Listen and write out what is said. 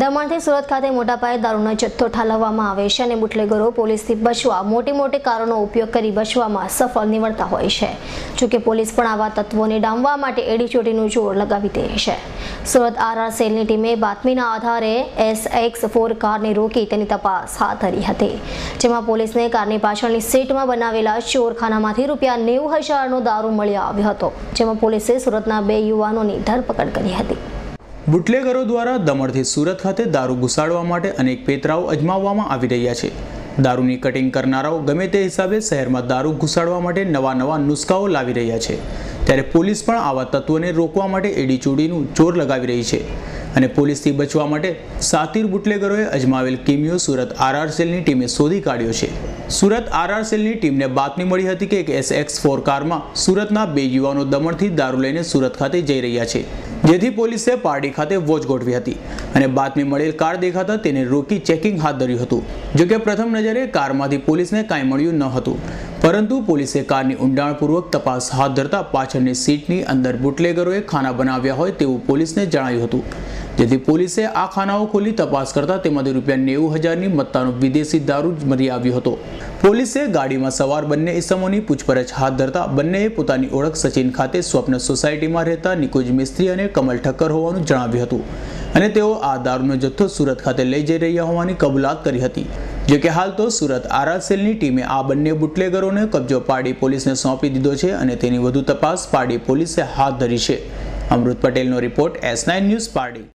દમણથી સુરત ખાતે મોટા પાયે દારૂનો જથ્થો ઠાલવવામાં આવે છે અને બુટલેગરો પોલીસથી બચવા મોટી મોટી કારોનો ઉપયોગ કરી બચવામાં સફળ નીવડતા હોય છે. જોકે પોલીસ પણ આવા તત્વોને ડામવા માટે એડીચોટીનું જોર લગાવી દે છે. સુરત આરઆર સેલની ટીમે બાતમીના આધારે એસ એક્સ ફોર કારને રોકી તેની તપાસ હાથ ધરી હતી, જેમાં પોલીસને કારની પાછળની સીટમાં બનાવેલા ચોરખાનામાંથી રૂપિયા નેવું હજારનો દારૂ મળી આવ્યો હતો, જેમાં પોલીસે સુરતના બે યુવાનોની ધરપકડ કરી હતી. બુટલેગરો દ્વારા દમણથી સુરત ખાતે દારૂ ઘુસાડવા માટે અનેક પેતરાઓ અજમાવવામાં આવી રહ્યા છે. દારૂની કટિંગ કરનારાઓ ગમે તે હિસાબે શહેરમાં દારૂ ઘુસાડવા માટે નવા નવા નુસ્ખાઓ લાવી રહ્યા છે. ત્યારે પોલીસ પણ આવા તત્વોને રોકવા માટે એડીચોડીનું જોર લગાવી રહી છે. અને પોલીસથી બચવા માટે સાતીર બુટલેગરોએ અજમાવેલ કિમિયો સુરત આરઆર સેલની ટીમે શોધી કાઢ્યો છે. સુરત આરઆર સેલની ટીમને બાતમી મળી હતી કે એક એસ એક્સ ફોર કારમાં સુરતના બે યુવાનો દમણથી દારૂ લઈને સુરત ખાતે જઈ રહ્યા છે. જેથી પોલીસે પારડી ખાતે વોચ ગોઠવી હતી અને બાતમી મળેલ કાર દેખાતા તેને રોકી ચેકિંગ હાથ ધર્યું હતું. જોકે પ્રથમ નજરે કારમાંથી પોલીસને કાંઈ મળ્યું ન હતું. પરંતુ પોલીસે કારની ઊંડાણપૂર્વક તપાસ હાથ ધરતા પાછળની સીટની અંદર બુટલેગરોએ ખાના બનાવ્યા હોય તેવું પોલીસને જણાયું હતું. જેથી પોલીસે આ ખાનાઓ ખોલી તપાસ કરતા તેમાંથી રૂપિયા નેવું હજારની મત્તાનો વિદેશી દારૂ જ મળી આવ્યો હતો. પોલીસે ગાડીમાં સવાર બંને ઇસમોની પૂછપરછ હાથ ધરતા બંનેએ પોતાની ઓળખ સચિન ખાતે સ્વપ્ન સોસાયટીમાં રહેતા નિકુંજ મિસ્ત્રી અને કમલ ઠક્કર હોવાનું જણાવ્યું હતું. અને તેઓ આ દારૂનો જથ્થો સુરત ખાતે લઈ જઈ રહ્યા હોવાની કબૂલાત કરી હતી. જો કે હાલ તો સુરત આરા સેલની ટીમે આ બંને બુટલેગરોને કબજો પાડી પોલીસને સોંપી દીધો છે અને તેની વધુ તપાસ પાડી પોલીસે હાથ ધરી છે. અમૃત પટેલનો report S nine news Pardi.